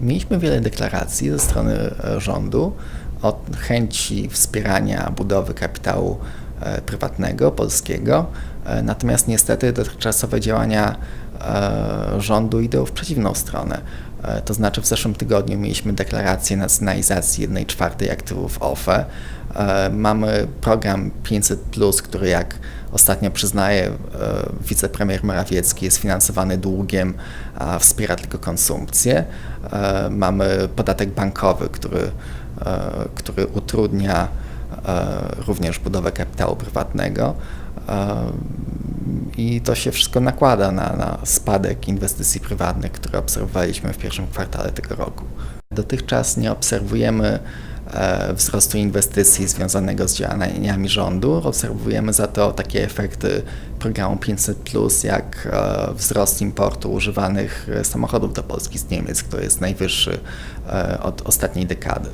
Mieliśmy wiele deklaracji ze strony e, rządu o chęci wspierania budowy kapitału e, prywatnego, polskiego, e, natomiast niestety dotychczasowe działania rządu idą w przeciwną stronę. E, To znaczy w zeszłym tygodniu mieliśmy deklarację nacjonalizacji 1 czwartej aktywów OFE. E, Mamy program 500, który jak ostatnio przyznaje e, wicepremier Morawiecki, jest finansowany długiem, a wspiera tylko konsumpcję. E, Mamy podatek bankowy, który, e, który utrudnia e, również budowę kapitału prywatnego. I to się wszystko nakłada na, na spadek inwestycji prywatnych, które obserwowaliśmy w pierwszym kwartale tego roku. Dotychczas nie obserwujemy e, wzrostu inwestycji związanego z działaniami rządu. Obserwujemy za to takie efekty programu 500, jak e, wzrost importu używanych e, samochodów do Polski z Niemiec, który jest najwyższy od ostatniej dekady.